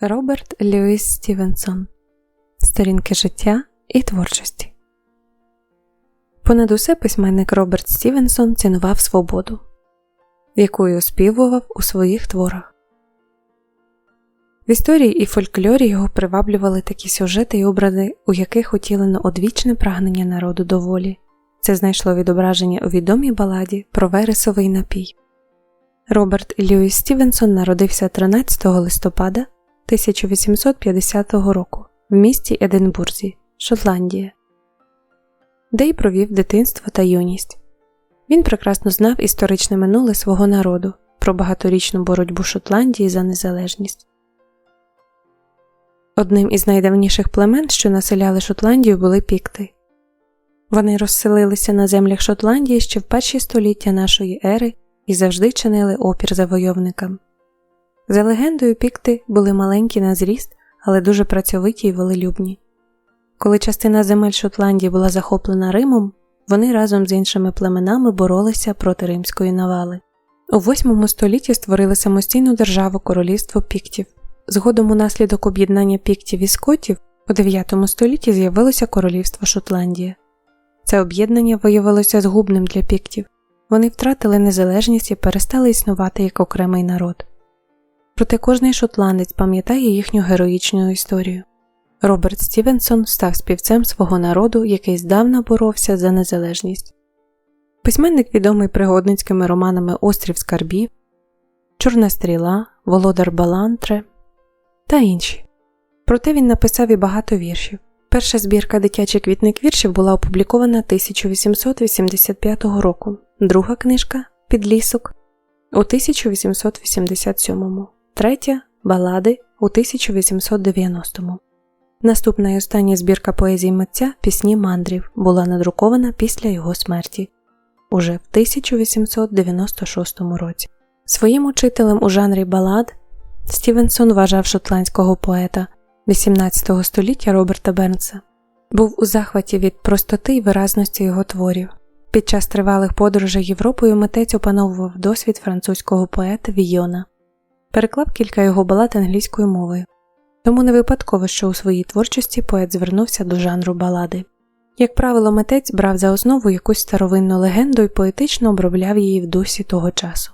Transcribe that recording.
Роберт Льюіс Стівенсон Сторінки життя і творчості. Понад усе письменник Роберт Стівенсон цінував свободу, яку й оспівував у своїх творах. В історії і фольклорі його приваблювали такі сюжети й образи, у яких утілено одвічне прагнення народу до волі. Це знайшло відображення у відомій баладі про вересовий напій. Роберт Льюіс Стівенсон народився 13 листопада 1850 року в місті Единбурзі, Шотландія, де й провів дитинство та юність. Він прекрасно знав історичне минуле свого народу про багаторічну боротьбу Шотландії за незалежність. Одним із найдавніших племен, що населяли Шотландію, були пікти. Вони розселилися на землях Шотландії ще в перші століття нашої ери і завжди чинили опір завойовникам. За легендою, пікти були маленькі на зріст, але дуже працьовиті й волелюбні. Коли частина земель Шотландії була захоплена Римом, вони разом з іншими племенами боролися проти римської навали. У VIII столітті створили самостійну державу королівство піктів. Згодом, унаслідок об'єднання піктів і скотів, у IX столітті з'явилося королівство Шотландія. Це об'єднання виявилося згубним для піктів. Вони втратили незалежність і перестали існувати як окремий народ. Проте кожний шотландець пам'ятає їхню героїчну історію. Роберт Стівенсон став співцем свого народу, який здавна боровся за незалежність. Письменник відомий пригодницькими романами Острів Скарбів, Чорна стріла, Володар Балантре та інші. Проте він написав і багато віршів. Перша збірка дитячий квітник віршів була опублікована 1885 року, друга книжка Підлісок у 1887, третя Балади у 1890. Наступна і остання збірка поезії митця Пісні мандрів була надрукована після його смерті уже в 1896 році. Своїм учителем у жанрі балад Стівенсон вважав шотландського поета 18 століття Роберта Бернса. Був у захваті від простоти й виразності його творів. Під час тривалих подорожей Європою митець опановував досвід французького поета Війона, переклав кілька його балад англійською мовою. Тому не випадково, що у своїй творчості поет звернувся до жанру балади. Як правило, митець брав за основу якусь старовинну легенду і поетично обробляв її в дусі того часу.